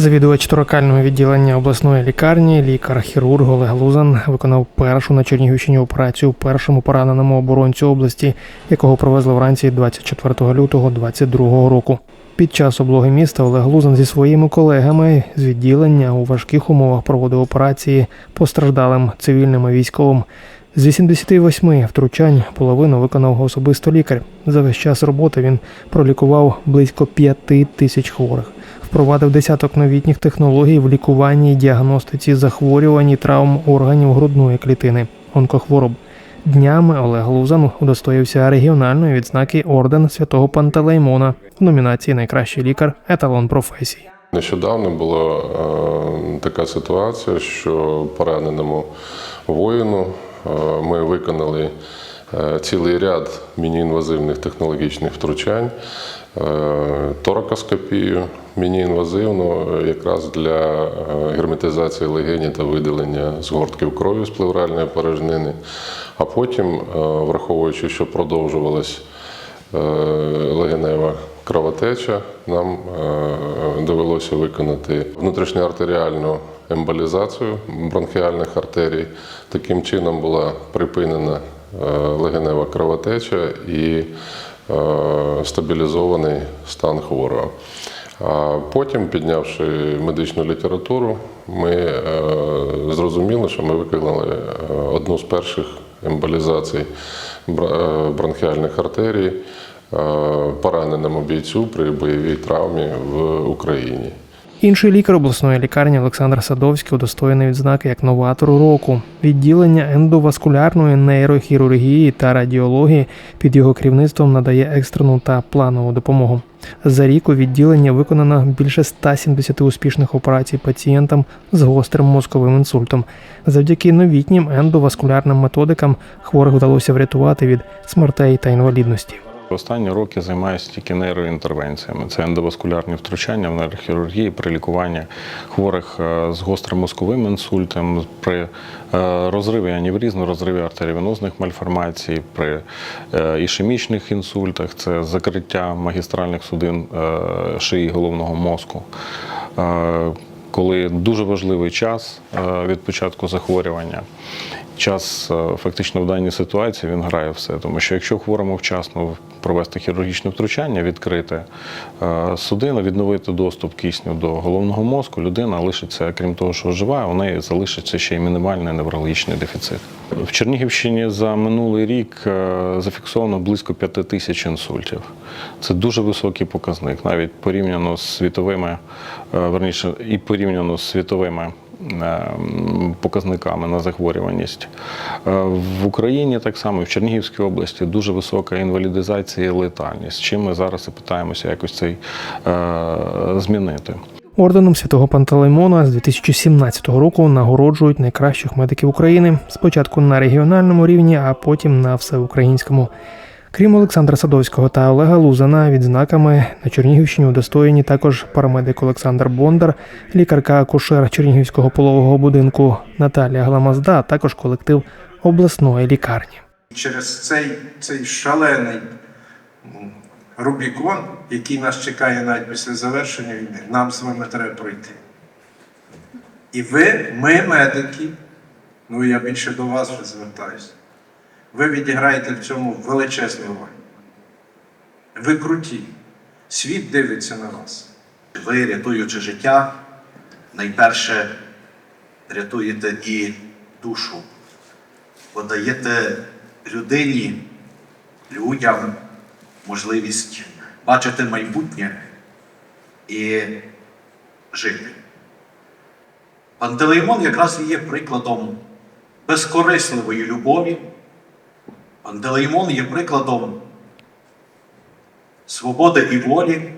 Завідувач торакального відділення обласної лікарні, лікар-хірург Олег Лузан виконав першу на Чернігівщині операцію першому пораненому оборонцю області, якого привезли вранці 24 лютого 2022 року. Під час облоги міста Олег Лузан зі своїми колегами з відділення у важких умовах проводив операції постраждалим цивільним і військовим. З 88 втручань половину виконав особисто лікар. За весь час роботи він пролікував близько п'яти тисяч хворих. Впровадив десяток новітніх технологій в лікуванні і діагностиці захворювань і травм органів грудної клітини, онкохвороб. Днями Олег Лузан удостоївся регіональної відзнаки орден святого Пантелеймона в номінації Найкращий лікар еталон професії. Нещодавно була е, така ситуація, що пораненому воїну е, ми виконали цілий ряд міні-інвазивних технологічних втручань, е, торакоскопію міні-інвазивну е, якраз для е, герметизації легені та видалення згортків крові з плевральної порожнини. А потім, е, враховуючи, що продовжувалась е, легенева кровотеча, нам е, довелося виконати внутрішньоартеріальну емболізацію бронхіальних артерій. Таким чином була припинена е, легенева кровотеча і е, стабілізований стан хворого. А потім, піднявши медичну літературу, ми е, зрозуміли, що ми виконали е, одну з перших емболізацій е, бронхіальних артерій е, пораненому бійцю при бойовій травмі в Україні. Інший лікар обласної лікарні Олександр Садовський удостоєний відзнаки як новатор року. Відділення ендоваскулярної нейрохірургії та радіології під його керівництвом надає екстрену та планову допомогу. За рік у відділенні виконано більше 170 успішних операцій пацієнтам з гострим мозковим інсультом. Завдяки новітнім ендоваскулярним методикам хворих вдалося врятувати від смертей та інвалідності. Останні роки займаюся тільки нейроінтервенціями. Це ендоваскулярні втручання в нейрохірургії при лікуванні хворих е, з гострим мозковим інсультом, при е, розриві анівризму, розриві артеріовенозних мальформацій, при е, ішемічних інсультах, це закриття магістральних судин шиї головного мозку. Коли дуже важливий час від початку захворювання, час е, фактично в даній ситуації він грає все. Тому що якщо хворому вчасно провести хірургічне втручання, відкрити е, судину, відновити доступ кисню до головного мозку, людина лишиться, крім того, що жива, у неї залишиться ще й мінімальний неврологічний дефіцит. В Чернігівщині за минулий рік е, зафіксовано близько 5 тисяч інсультів. Це дуже високий показник, навіть порівняно з світовими, верніше, і порівняно з світовими показниками на захворюваність. Е, В Україні так само, в Чернігівській області дуже висока інвалідизація і летальність. Чим ми зараз і питаємося якось цей е, змінити. Орденом святого Пантелеймона з 2017 року нагороджують найкращих медиків України спочатку на регіональному рівні, а потім на всеукраїнському. Крім Олександра Садовського та Олега Лузана, відзнаками на Чернігівщині удостоєні також парамедик Олександр Бондар, лікарка акушер Чернігівського пологового будинку Наталія Гламазда, а також колектив обласної лікарні. через цей, цей шалений Рубікон, який нас чекає навіть після завершення війни, нам з вами треба пройти. І ви, ми, медики, ну я більше до вас вже звертаюся, ви відіграєте в цьому величезну роль. Ви круті. Світ дивиться на вас. Ви, рятуючи життя, найперше рятуєте і душу, бо даєте людині, людям можливість бачити майбутнє і жити. Пантелеймон якраз і є прикладом безкорисливої любові. Пантелеймон є прикладом свободи і волі,